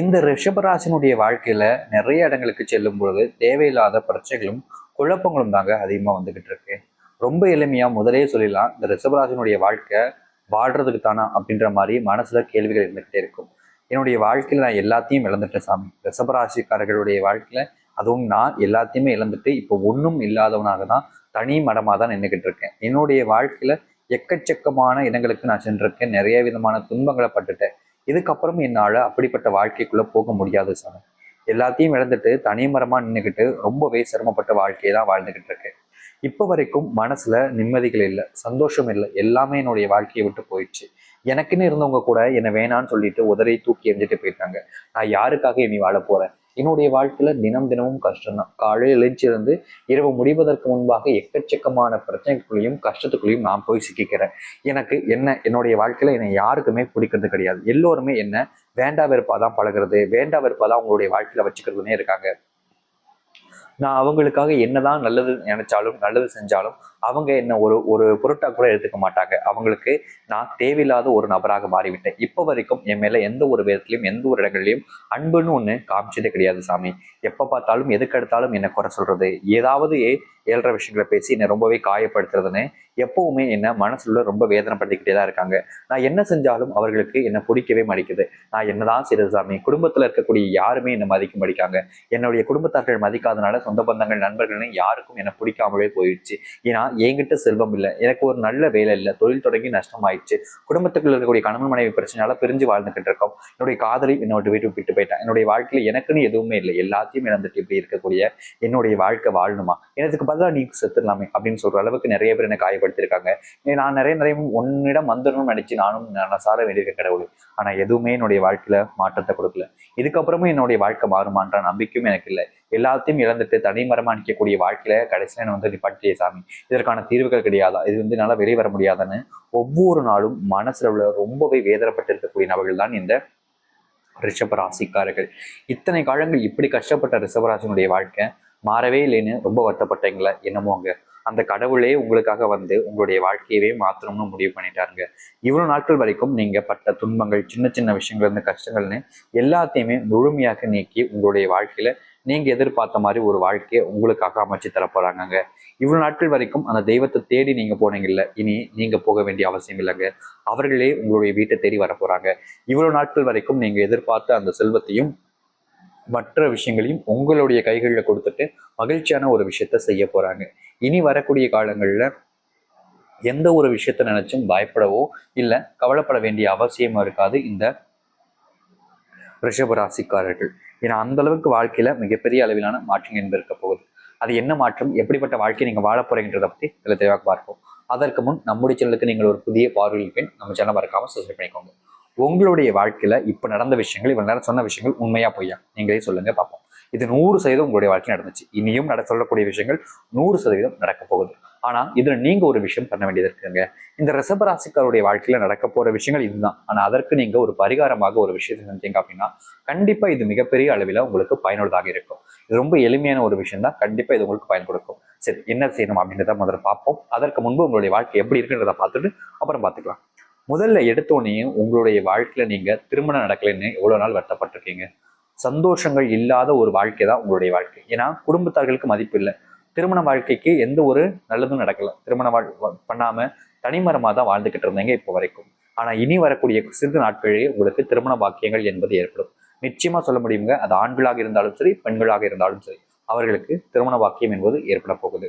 இந்த ரிஷபராசினுடைய வாழ்க்கையில நிறைய இடங்களுக்கு செல்லும் பொழுது தேவையில்லாத பிரச்சனைகளும் குழப்பங்களும் தாங்க அதிகமாக வந்துகிட்டு இருக்கு. ரொம்ப எளிமையா முதலே சொல்லிடலாம் இந்த ரிஷபராசினுடைய வாழ்க்கை வாழ்றதுக்கு தானா அப்படின்ற மாதிரி மனசுல கேள்விகள் இருந்துகிட்டே இருக்கும். என்னுடைய வாழ்க்கையில நான் எல்லாத்தையும் இழந்துட்டேன் சாமி. ரிஷபராசிக்காரர்களுடைய வாழ்க்கையில அதுவும் நான் எல்லாத்தையுமே இழந்துட்டு இப்போ ஒன்றும் இல்லாதவனாக தான் தனி மடமாக தான் நின்றுக்கிட்டு இருக்கேன். என்னுடைய வாழ்க்கையில எக்கச்சக்கமான இடங்களுக்கு நான் சென்றிருக்கேன். நிறைய விதமான துன்பங்களை பட்டுட்டேன். இதுக்கப்புறம் என்னால் அப்படிப்பட்ட வாழ்க்கைக்குள்ளே போக முடியாது சாமி. எல்லாத்தையும் இழந்துட்டு தனிமரமா நின்றுக்கிட்டு ரொம்பவே சிரமப்பட்ட வாழ்க்கையை தான் வாழ்ந்துக்கிட்டு இருக்கேன். இப்போ வரைக்கும் மனசில் நிம்மதிகள் இல்லை சந்தோஷம் இல்லை எல்லாமே என்னுடைய வாழ்க்கையை விட்டு போயிடுச்சு. எனக்குன்னு இருந்தவங்க கூட என்னை வேணான்னு சொல்லிட்டு உதறி தூக்கி எறிஞ்சிட்டு போயிட்டாங்க. நான் யாருக்காக இனி வாழ போகிறேன் என்னுடைய வாழ்க்கையில தினம் தினமும் கஷ்டம்தான். காலையில் எழுச்சிருந்து இரவு முடிவதற்கு முன்பாக எக்கச்சக்கமான பிரச்சனைக்குள்ளேயும் கஷ்டத்துக்குள்ளேயும் நான் போய் சிக்கிக்கிறேன். எனக்கு என்ன என்னுடைய வாழ்க்கையில என்னை யாருக்குமே பிடிக்கிறது கிடையாது. எல்லோருமே என்ன வேண்டா வெறுப்பா தான் பழகுறது வேண்டா வெறுப்பா தான் அவங்களுடைய வாழ்க்கையில வச்சுக்கிறதுனே இருக்காங்க. நான் அவங்களுக்காக என்னதான் நல்லது நினைச்சாலும் நல்லது செஞ்சாலும் அவங்க என்ன ஒரு ஒரு பொருட்டா கூட எடுத்துக்க மாட்டாங்க. அவங்களுக்கு நான் தேவையில்லாத ஒரு நபராக மாறிவிட்டேன். இப்போ வரைக்கும் என் மேல எந்த ஒரு விதத்திலையும் எந்த ஒரு இடங்கள்லையும் அன்புன்னு ஒன்று காமிச்சதே கிடையாது சாமி. எப்போ பார்த்தாலும் எதுக்கு எடுத்தாலும் என்ன குறை சொல்றது? ஏதாவது ஏழ்ற விஷயங்களை பேசி என்னை ரொம்பவே காயப்படுத்துறதுன்னு எப்பவுமே என்ன மனசுல ரொம்ப வேதனைப்படுத்திக்கிட்டே தான் இருக்காங்க. நான் என்ன செஞ்சாலும் அவர்களுக்கு என்னை பிடிக்கவே மடிக்குது. நான் என்னதான் செய்யறது சாமி? குடும்பத்தில் இருக்கக்கூடிய யாருமே என்னை மதிக்க மடிக்காங்க என்னுடைய குடும்பத்தார்கள் மதிக்காதனால சொந்த பந்தங்கள் நண்பர்கள்னு யாருக்கும் என்னை பிடிக்காமலே போயிடுச்சு. ஏன்னா என்கிட்ட செல்வம் இல்லை. எனக்கு ஒரு நல்ல வேலை இல்லை. தொழில் தொடங்கி நஷ்டமாயிடுச்சு. குடும்பத்துக்குள்ள இருக்கக்கூடிய கணவன் மனைவி பிரச்சனையால பிரிஞ்சு வாழ்ந்துகிட்டு இருக்கோம். என்னுடைய காதலி என்னோட வீட்டு விட்டு போயிட்டேன் என்னுடைய வாழ்க்கையில எனக்குன்னு எதுவுமே இல்லை. எல்லாத்தையும் இழந்துட்டு இப்படி இருக்கக்கூடிய என்னுடைய வாழ்க்கை வாழணுமா? எனக்கு பதிலாக நீ செத்துடலாமே அப்படின்னு சொல்ற அளவுக்கு நிறைய பேர் என்ன காயப்படுத்திருக்காங்க நான் நிறைய நிறைய உன்னிடம் வந்துடணும்னு நினைச்சு நானும் நான் சார வேண்டியிருக்க கடவுள். ஆனா எதுவுமே என்னுடைய வாழ்க்கையில மாற்றத்தை கொடுக்கல. இதுக்கப்புறமும் என்னுடைய வாழ்க்கை மாறுமான்ற நம்பிக்கையும் எனக்கு இல்லை. எல்லாத்தையும் இழந்துட்டு தனிமரமா நிற்கக்கூடிய வாழ்க்கையில கடைசியில என்ன வந்து நிப்பாட்டிய சாமி. இதற்கான தீர்வுகள் கிடையாதா? இது வந்து என்னால வெளியே வர முடியாதுன்னு ஒவ்வொரு நாளும் மனசுல உள்ள ரொம்பவே வேதனைப்பட்டு இருக்கக்கூடிய நபர்கள் தான் இந்த ரிஷபராசிக்காரர்கள் இத்தனை காலங்கள் இப்படி கஷ்டப்பட்ட ரிஷபராசினுடைய வாழ்க்கை. மாறவே இல்லைன்னு ரொம்ப வருத்தப்பட்டீங்களா? என்னமோங்க அந்த கடவுளே உங்களுக்காக வந்து உங்களுடைய வாழ்க்கையவே மாற்றணும்னு முடிவு பண்ணிட்டாருங்க. இவ்வளோ நாட்கள் வரைக்கும் நீங்கள் பட்ட துன்பங்கள் சின்ன சின்ன விஷயங்கள் இருந்து கஷ்டங்கள்னு எல்லாத்தையுமே முழுமையாக நீக்கி உங்களுடைய வாழ்க்கையில் நீங்கள் எதிர்பார்த்த மாதிரி ஒரு வாழ்க்கையை உங்களுக்காக அமைச்சு தரப்போகிறாங்க இவ்வளோ நாட்கள் வரைக்கும் அந்த தெய்வத்தை தேடி நீங்கள் போனீங்கல்ல இனி நீங்கள் போக வேண்டிய அவசியம் இல்லைங்க. அவர்களே உங்களுடைய வீட்டை தேடி வர இவ்வளோ நாட்கள் வரைக்கும் நீங்கள் எதிர்பார்த்த அந்த செல்வத்தையும் மற்ற விஷயங்களையும் உங்களுடைய கைகளில் கொடுத்துட்டு மகிழ்ச்சியான ஒரு விஷயத்த செய்ய போறாங்க. இனி வரக்கூடிய காலங்களில் எந்த ஒரு விஷயத்த நினைச்சும் பயப்படவோ இல்லை கவலைப்பட வேண்டிய அவசியமும் இருக்காது இந்த ரிஷபராசிக்காரர்கள். ஏன்னா அந்த அளவுக்கு வாழ்க்கையில மிகப்பெரிய அளவிலான மாற்றம் என்பது இருக்க போகுது. அது என்ன மாற்றம்? எப்படிப்பட்ட வாழ்க்கை நீங்கள் வாழ போறீங்கிறத பத்தி இதில் தெளிவாக பார்ப்போம். அதற்கு முன் நம்முடைய சேனலுக்கு நீங்கள் ஒரு புதிய பார்வையில் பெண் நம்ம சேனல் மறக்காம சப்ஸ்கிரைப் பண்ணிக்கோங்க. உங்களுடைய வாழ்க்கையில இப்ப நடந்த விஷயங்கள் இவ்வளவு நேரம் சொன்ன விஷயங்கள் உண்மையா பொய்யா? நீங்களே சொல்லுங்க பார்ப்போம். இது நூறு சதவீதம் உங்களுடைய வாழ்க்கையில் நடந்துச்சு. இனியும் நட சொல்லக்கூடிய விஷயங்கள் நூறு சதவீதம் நடக்க போகுது. ஆனா இதுல நீங்க ஒரு விஷயம் பண்ண வேண்டியது இருக்குங்க. இந்த ரிஷபராசிக்காருடைய வாழ்க்கையில நடக்க போற விஷயங்கள் இதுதான். ஆனா அதற்கு நீங்க ஒரு பரிகாரமாக ஒரு விஷயத்தை செஞ்சீங்க அப்படின்னா கண்டிப்பா இது மிகப்பெரிய அளவில் உங்களுக்கு பயனுள்ளதாக இருக்கும். இது ரொம்ப எளிமையான ஒரு விஷயம் தான். கண்டிப்பா இது உங்களுக்கு பயன் கொடுக்கும். சரி என்ன செய்யணும் அப்படின்றத முதல்ல பார்ப்போம். அதற்கு முன்பு உங்களுடைய வாழ்க்கை எப்படி இருக்குன்றத பார்த்துட்டு அப்புறம் பார்த்துக்கலாம். முதல்ல எடுத்தோடனே உங்களுடைய வாழ்க்கையில் நீங்கள் திருமணம் நடக்கலைன்னு எவ்வளோ நாள் வருத்தப்பட்டிருக்கீங்க? சந்தோஷங்கள் இல்லாத ஒரு வாழ்க்கை தான் உங்களுடைய வாழ்க்கை. ஏன்னா குடும்பத்தார்களுக்கு மதிப்பு இல்லை. திருமண வாழ்க்கைக்கு எந்த ஒரு நல்லதும் நடக்கலை. திருமண வாழ் பண்ணாமல் தனிமரமாக தான் வாழ்ந்துக்கிட்டு இருந்தீங்க இப்போ வரைக்கும். ஆனால் இனி வரக்கூடிய சிறிது நாட்களிலே உங்களுக்கு திருமண வாக்கியங்கள் என்பது ஏற்படும். நிச்சயமாக சொல்ல முடியுங்க அது ஆண்களாக இருந்தாலும் சரி பெண்களாக இருந்தாலும் சரி அவர்களுக்கு திருமண வாக்கியம் என்பது ஏற்பட போகுது.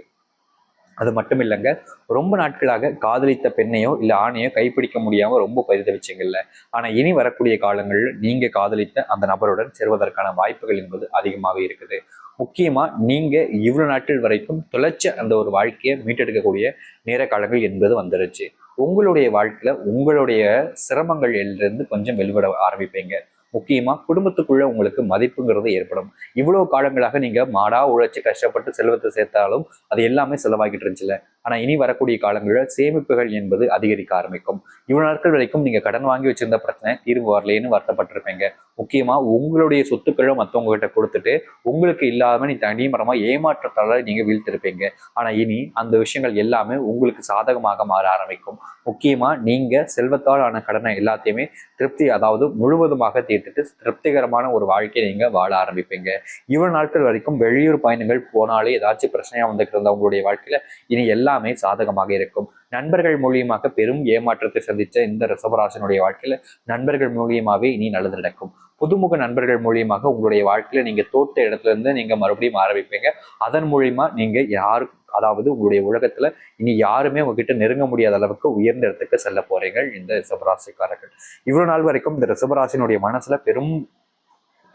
அது மட்டும் இல்லைங்க ரொம்ப நாட்களாக காதலித்த பெண்ணையோ இல்லை ஆணையோ கைப்பிடிக்க முடியாமல் ரொம்ப பரிதவிச்சிங்கல்ல. ஆனால் இனி வரக்கூடிய காலங்களில் நீங்கள் காதலித்த அந்த நபருடன் சேர்வதற்கான வாய்ப்புகள் என்பது அதிகமாக இருக்குது. முக்கியமாக நீங்கள் இவ்வளோ நாட்கள் வரைக்கும் தொலைச்ச அந்த ஒரு வாழ்க்கையை மீட்டெடுக்கக்கூடிய நேர காலங்கள் என்பது வந்துருச்சு. உங்களுடைய வாழ்க்கையில் உங்களுடைய சிரமங்கள் இருந்து கொஞ்சம் வெளிவிட ஆரம்பிப்பீங்க. முக்கியமாக குடும்பத்துக்குள்ளே உங்களுக்கு மதிப்புங்கிறது ஏற்படும். இவ்வளோ காலங்களாக நீங்கள் மாடாக உழைச்சி கஷ்டப்பட்டு செல்வத்தை சேர்த்தாலும் அது எல்லாமே செலவாகிட்டு இருந்துச்சுல ஆனா இனி வரக்கூடிய காலங்களில் சேமிப்புகள் என்பது அதிகரிக்க ஆரம்பிக்கும். இவ்வளவு நாட்கள் வரைக்கும் நீங்க கடன் வாங்கி வச்சிருந்த பிரச்சனை தீர்வு வரலேன்னு வருத்தப்பட்டிருப்பீங்க. முக்கியமா உங்களுடைய சொத்துக்களை மத்தவங்க கிட்ட கொடுத்துட்டு உங்களுக்கு இல்லாம நீ தனிமரமா ஏமாற்றத்தால நீங்க வீழ்த்திருப்பீங்க. ஆனா இனி அந்த விஷயங்கள் எல்லாமே உங்களுக்கு சாதகமாக மாற ஆரம்பிக்கும். முக்கியமா நீங்க செல்வத்தால் ஆன கடனை எல்லாத்தையுமே திருப்தி அதாவது முழுவதுமாக தீர்த்துட்டு திருப்திகரமான ஒரு வாழ்க்கையை நீங்க வாழ ஆரம்பிப்பீங்க. இவ்வளவு நாட்கள் வரைக்கும் வெளியூர் பயணங்கள் போனாலே ஏதாச்சும் பிரச்சனையா வந்துட்டு இருந்த உங்களுடைய வாழ்க்கையில இனி எல்லாமே சாதகமாக இருக்கும். நண்பர்கள் மூலியமாக பெரும் ஏமாற்றத்தை சந்தித்த இந்த ரிசவராசனுடைய வாழ்க்கையில நண்பர்கள் மூலியமாவே இனி நல்லது நடக்கும். புதுமுக நண்பர்கள் மூலியமாக உங்களுடைய வாழ்க்கையில நீங்க தோத்த இடத்துல இருந்து நீங்க மறுபடியும் ஆரம்பிப்பீங்க அதன் மூலியமா நீங்க யாரு அதாவது உங்களுடைய உலகத்துல இனி யாருமே உங்ககிட்ட நெருங்க முடியாத அளவுக்கு உயர்ந்த இடத்துக்கு செல்ல போறீங்க இந்த ரிசபராசிக்காரர்கள் இவ்வளவு நாள் வரைக்கும் இந்த ரிசபராசினுடைய மனசுல பெரும்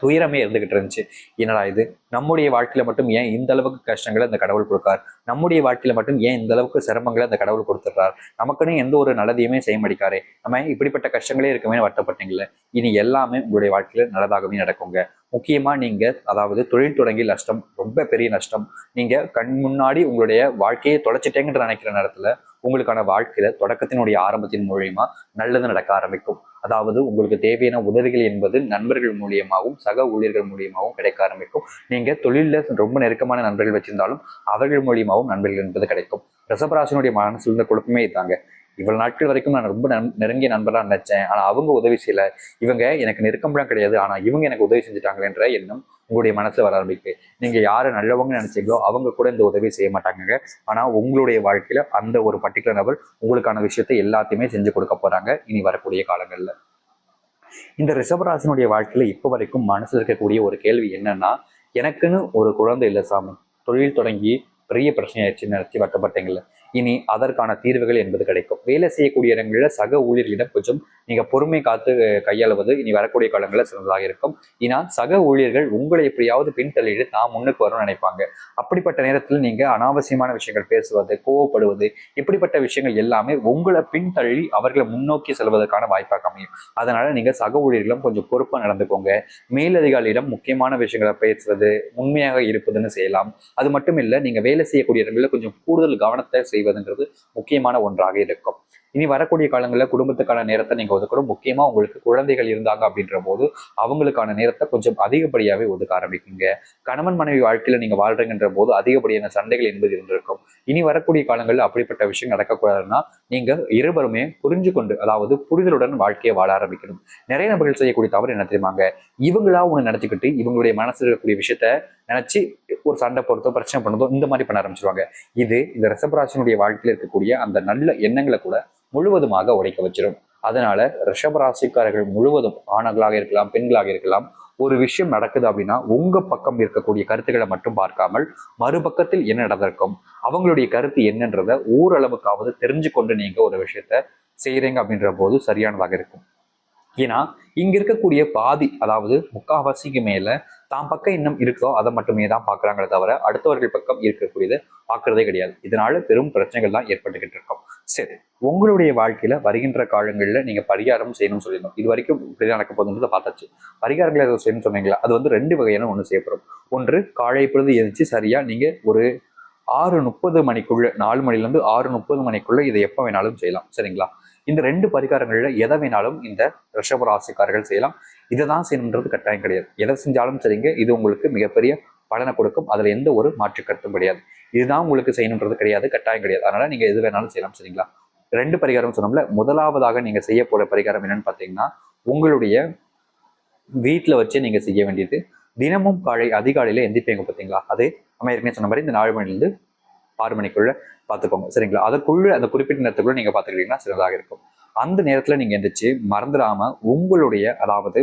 துயரமே இருந்துகிட்டு இருந்துச்சு. என்னடா இது? நம்முடைய வாழ்க்கையில மட்டும் ஏன் இந்த அளவுக்கு கஷ்டங்களை அந்த கடவுள் கொடுக்கார்? நம்முடைய வாழ்க்கையில மட்டும் ஏன் இந்த அளவுக்கு சிரமங்களை அந்த கடவுள் கொடுத்துட்றார்? நமக்குன்னு எந்த ஒரு நல்லதையுமே செய்ய மாட்டேக்காரே நம்ம இப்படிப்பட்ட கஷ்டங்களே இருக்குமே வருத்தப்பட்டீங்கல்ல. இனி எல்லாமே உங்களுடைய வாழ்க்கையில நல்லதாகவே நடக்குங்க. முக்கியமா நீங்க அதாவது தொழில் தொடங்கி நஷ்டம் ரொம்ப பெரிய நஷ்டம். நீங்க கண் முன்னாடி உங்களுடைய வாழ்க்கையை தொலைச்சிட்டேங்கன்ற நினைக்கிற நேரத்துல உங்களுக்கான வாழ்க்கையில தொடக்கத்தினுடைய ஆரம்பத்தின் மூலியமா நல்லது நடக்க ஆரம்பிக்கும். அதாவது உங்களுக்கு தேவையான உதவிகள் என்பது நண்பர்கள் மூலியமாகவும் சக ஊழியர்கள் மூலியமாகவும் கிடைக்க ஆரம்பிக்கும். நீங்க தொழில ரொம்ப நெருக்கமான நண்பர்கள் வச்சிருந்தாலும் அவர்கள் மூலியமாகவும் நண்பர்கள் என்பது கிடைக்கும். ரசபராசனுடைய மனசுல இருந்த குழப்பமே இதாங்க. இவ்வளவு நாட்கள் வரைக்கும் நான் ரொம்ப நெருங்கிய நண்பராக நினைச்சேன். ஆனா அவங்க உதவி செய்யல. இவங்க எனக்கு நெருக்கம்லாம் கிடையாது. ஆனா இவங்க எனக்கு உதவி செஞ்சுட்டாங்களேன்ற எண்ணம் உங்களுடைய மனசுல வர ஆரம்பிக்கு. நீங்க யாரை நல்லவங்க நினைச்சீங்களோ அவங்க கூட இந்த உதவி செய்ய மாட்டாங்க ஆனா உங்களுடைய வாழ்க்கையில அந்த ஒரு பர்டிகுலர் நபர் உங்களுக்கான விஷயத்தை எல்லாத்தையுமே செஞ்சு கொடுக்க போறாங்க. இனி வரக்கூடிய காலங்கள்ல. இந்த ரிஷபராசனுடைய வாழ்க்கையில இப்போ வரைக்கும் மனசுல இருக்கக்கூடிய ஒரு கேள்வி என்னன்னா எனக்குன்னு ஒரு குழந்தை இல்லை சாமி. தொழில் தொடங்கி பெரிய பிரச்சனையாச்சு நினைச்சு வருத்தப்பட்டீங்கல்ல. இனி அதற்கான தீர்வுகள் என்பது கிடைக்கும். வேலை செய்யக்கூடிய இடங்களில் சக ஊழியர்களிடம் கொஞ்சம் நீங்க பொறுமை காத்து கையாளுவது இனி வரக்கூடிய காலங்களில் சிறந்ததாக இருக்கும். ஏன்னா சக ஊழியர்கள் உங்களை எப்படியாவது பின்தள்ளிட்டு நான் முன்னுக்கு வரும்னு நினைப்பாங்க. அப்படிப்பட்ட நேரத்தில் நீங்க அனாவசியமான விஷயங்கள் பேசுவது கோவப்படுவது இப்படிப்பட்ட விஷயங்கள் எல்லாமே உங்களை பின்தள்ளி அவர்களை முன்னோக்கி செல்வதற்கான வாய்ப்பாக அமையும். அதனால நீங்க சக ஊழியர்களும் கொஞ்சம் பொறுப்பாக நடந்துக்கோங்க. மேலதிகாரியிடம் முக்கியமான விஷயங்களை பேசுவது உண்மையாக இருப்பதுன்னு செய்யலாம். அது மட்டும் இல்லை நீங்க வேலை செய்யக்கூடிய இடங்களில் கொஞ்சம் கூடுதல் கவனத்தை செய்வதுங்கிறது முக்கியமான ஒன்றாக இருக்கும். இனி வரக்கூடிய காலங்களில் குடும்பத்துக்கான நேரத்தை நீங்கள் ஒதுக்கணும். முக்கியமாக உங்களுக்கு குழந்தைகள் இருந்தாங்க அப்படின்ற போது அவங்களுக்கான நேரத்தை கொஞ்சம் அதிகப்படியாகவே ஒதுக்க ஆரம்பிக்குங்க. கணவன் மனைவி வாழ்க்கையில் நீங்கள் வாழ்றீங்கன்ற போது அதிகப்படியான சண்டைகள் என்பது இருந்திருக்கும். இனி வரக்கூடிய காலங்களில் அப்படிப்பட்ட விஷயம் நடக்கக்கூடாதுன்னா நீங்கள் இருவருமே புரிஞ்சு கொண்டு அதாவது புரிதலுடன் வாழ்க்கையை வாழ ஆரம்பிக்கணும். நிறைய நபர்கள் செய்யக்கூடிய தவறு என்ன தெரியுமாங்க? இவங்களா ஒன்று நினச்சிக்கிட்டு இவங்களுடைய மனசில் இருக்கக்கூடிய விஷயத்த நினச்சி ஒரு சண்டை போடுறதோ பிரச்சனை பண்ணதோ இந்த மாதிரி பண்ண ஆரம்பிச்சிருவாங்க. இது இந்த ரிஷபராசினுடைய வாழ்க்கையில் இருக்கக்கூடிய அந்த நல்ல எண்ணங்களை கூட முழுவதுமாக உடைக்க வச்சிடும் அதனால ரிஷபராசிக்காரர்கள் முழுவதும் ஆண்களாக இருக்கலாம் பெண்களாக இருக்கலாம் ஒரு விஷயம் நடக்குது அப்படின்னா உங்க பக்கம் இருக்கக்கூடிய கருத்துக்களை மட்டும் பார்க்காமல் மறுபக்கத்தில் என்ன நடந்திருக்கும் அவங்களுடைய கருத்து என்னன்றத ஓரளவுக்காவது தெரிஞ்சு கொண்டு நீங்க ஒரு விஷயத்த செய்யறீங்க அப்படின்ற போது சரியானதாக இருக்கும். ஏன்னா இங்க இருக்கக்கூடிய பாதி அதாவது முக்காவாசிக்கு மேல தான் பக்கம் இன்னும் இருக்கோ அதை மட்டுமே தான் பாக்குறாங்களே தவிர அடுத்தவர்கள் பக்கம் இருக்கக்கூடியதை பார்க்கறதே கிடையாது. இதனால பெரும் பிரச்சனைகள் தான் ஏற்பட்டுக்கிட்டு இருக்கும். சரி உங்களுடைய வாழ்க்கையில வருகின்ற காலங்களில் நீங்க பரிகாரம் செய்யணும்னு சொல்லியிருந்தோம். இது வரைக்கும் இப்படி நடக்க போகுதுன்றதை பார்த்தாச்சு. பரிகாரங்களை எதுவும் செய்யணும்னு சொன்னீங்களா? அது வந்து ரெண்டு வகையான ஒன்று செய்யப்படும். ஒன்று காலை பொழுது எதிர்த்து சரியா நீங்க ஒரு ஆறு முப்பது மணிக்குள்ள நாலு மணிலேருந்து ஆறு முப்பது மணிக்குள்ள இதை எப்போ வேணாலும் செய்யலாம். சரிங்களா? இந்த ரெண்டு பரிகாரங்களில் எதை வேணாலும் இந்த ரிஷப ராசிக்காரர்கள் செய்யலாம். இதை தான் செய்யணுன்றது கட்டாயம் கிடையாது. எதை செஞ்சாலும் சரிங்க. இது உங்களுக்கு மிகப்பெரிய பலனை கொடுக்கும். அதில் எந்த ஒரு மாற்று கருத்தும் கிடையாது. இதுதான் உங்களுக்கு செய்யணுன்றது கிடையாது கட்டாயம் கிடையாது. அதனால் நீங்கள் எது வேணாலும் செய்யலாம் சரிங்களா? ரெண்டு பரிகாரம் சொன்னோம்ல முதலாவதாக நீங்கள் செய்ய போகிற பரிகாரம் என்னன்னு பார்த்தீங்கன்னா உங்களுடைய வீட்டில் வச்சு நீங்கள் செய்ய வேண்டியது. தினமும் காலை அதிகாலையில் எந்திரிப்பீங்க பார்த்தீங்களா அது நம்ம ஏற்கனவே சொன்ன மாதிரி இந்த நாலு மணிலேருந்து ஆறு மணிக்குள்ள பார்த்துக்கோங்க சரிங்களா? அதற்குள்ள அந்த குறிப்பிட்ட நேரத்துக்குள்ள நீங்கள் பார்த்துக்கிட்டீங்கன்னா சிறந்ததாக இருக்கும். அந்த நேரத்தில் நீங்கள் எந்திரிச்சு மறந்துடாமல் உங்களுடைய அதாவது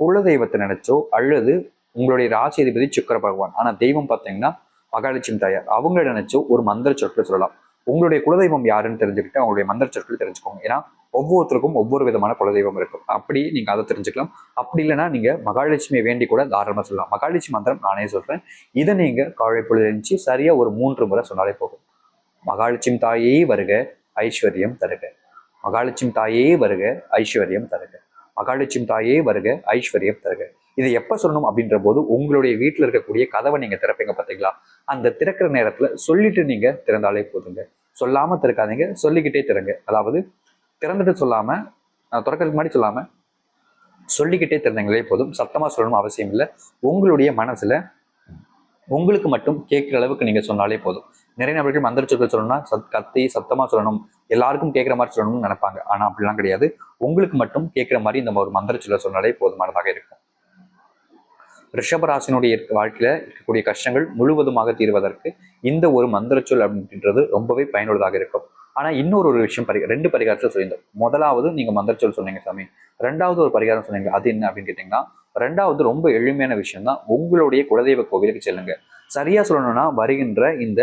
குலதெய்வத்தை நினைச்சோ அல்லது உங்களுடைய ராசி அதிபதி சுக்கர பகவான். ஆனா தெய்வம் பார்த்தீங்கன்னா மகாலட்சுமி தாயார். அவங்கள நினைச்சு ஒரு மந்திர சொற்களை சொல்லலாம். உங்களுடைய குலதெய்வம் யாருன்னு தெரிஞ்சுக்கிட்டு அவங்களுடைய மந்திர சொற்களை தெரிஞ்சுக்கோங்க. ஏன்னா ஒவ்வொருத்தருக்கும் ஒவ்வொரு விதமான குலதெய்வம் இருக்கும். அப்படி நீங்க அதை தெரிஞ்சுக்கலாம். அப்படி இல்லைன்னா நீங்க மகாலட்சுமியை வேண்டி கூட தாராளமாக சொல்லலாம். மகாலட்சுமி மந்திரம் நானே சொல்றேன். இதை நீங்க காலை பொழுது எழுந்துச்சு சரியா ஒரு மூன்று முறை சொன்னாலே போகும் மகாலட்சுமி தாயே வருக ஐஸ்வர்யம் தருக. மகாலட்சுமி தாயே வருக ஐஸ்வர்யம் தருக. மகாலட்சுமி தாயே வருக ஐஸ்வர்யம் தருக. இதை எப்ப சொல்லணும் அப்படின்ற போது உங்களுடைய வீட்டில் இருக்கக்கூடிய கதவை நீங்க திறப்பீங்க பார்த்தீங்களா அந்த திறக்கிற நேரத்துல சொல்லிட்டு நீங்க திறந்தாலே போதுங்க. சொல்லாம திறக்காதீங்க சொல்லிக்கிட்டே திறங்க. அதாவது திறந்துட்டு சொல்லாம திறக்கிறதுக்கு திறக்கறதுக்கு முன்னாடி சொல்லாம சொல்லிக்கிட்டே திறந்தீங்களே போதும். சத்தமா சொல்லணும் அவசியம் இல்லை. உங்களுடைய மனசுல உங்களுக்கு மட்டும் கேட்குற அளவுக்கு நீங்க சொன்னாலே போதும். நிறைய நபர்கள் மந்திர சொற்கள் சொல்லணும்னா சத் கத்தி சத்தமா சொல்லணும். எல்லாருக்கும் கேட்குற மாதிரி சொல்லணும்னு நினைப்பாங்க. ஆனா அப்படிலாம் கிடையாது. உங்களுக்கு மட்டும் கேட்குற மாதிரி இந்த ஒரு மந்திர சொல்ல சொன்னாலே போதுமானதாக இருக்கும். ரிஷபராசினுடைய வாழ்க்கையில் இருக்கக்கூடிய கஷ்டங்கள் முழுவதுமாக தீர்வதற்கு இந்த ஒரு மந்திரச்சொல் அப்படின்றது ரொம்பவே பயனுள்ளதாக இருக்கும். ஆனால் இன்னொரு ஒரு விஷயம் பரி ரெண்டு பரிகாரத்தில் சொல்லியிருந்தோம் முதலாவது நீங்க மந்திரச்சொல் சொன்னீங்க சாமி. ரெண்டாவது ஒரு பரிகாரம் சொன்னீங்க. அது என்ன அப்படின்னு கேட்டிங்கன்னா ரெண்டாவது ரொம்ப எளிமையான விஷயம் தான் உங்களுடைய குலதெய்வ கோவிலுக்கு செல்லுங்க. சரியாக சொல்லணும்னா வருகின்ற இந்த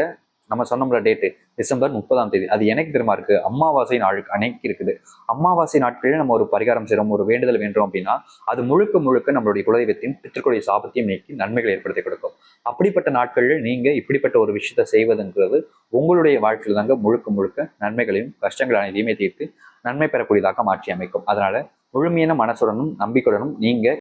நம்ம சொன்னோம்ல டேட்டு டிசம்பர் முப்பதாம் தேதி. அது எனக்கு தெரியுமா இருக்கு? அமாவாசை நாள் அன்னைக்கு இருக்குது. அமாவாசை நாட்களில் நம்ம ஒரு பரிகாரம் செய்கிறோம் ஒரு வேண்டுதல் வேண்டோம் அப்படின்னா அது முழுக்க முழுக்க நம்மளுடைய குலதெய்வத்தையும் பித்திருக்குடைய சாபத்தையும் நீக்கி நன்மைகளை ஏற்படுத்தி கொடுக்கும். அப்படிப்பட்ட நாட்களில் நீங்கள் இப்படிப்பட்ட ஒரு விஷயத்தை செய்வதுங்கிறது உங்களுடைய வாழ்க்கையில் தாங்க முழுக்க முழுக்க நன்மைகளையும் கஷ்டங்கள் அனைத்தையுமே தீர்த்து நன்மை பெறக்கூடியதாக மாற்றி அமைக்கும். அதனால முழுமையான மனசுடனும் நம்பிக்கையுடனும் நீங்க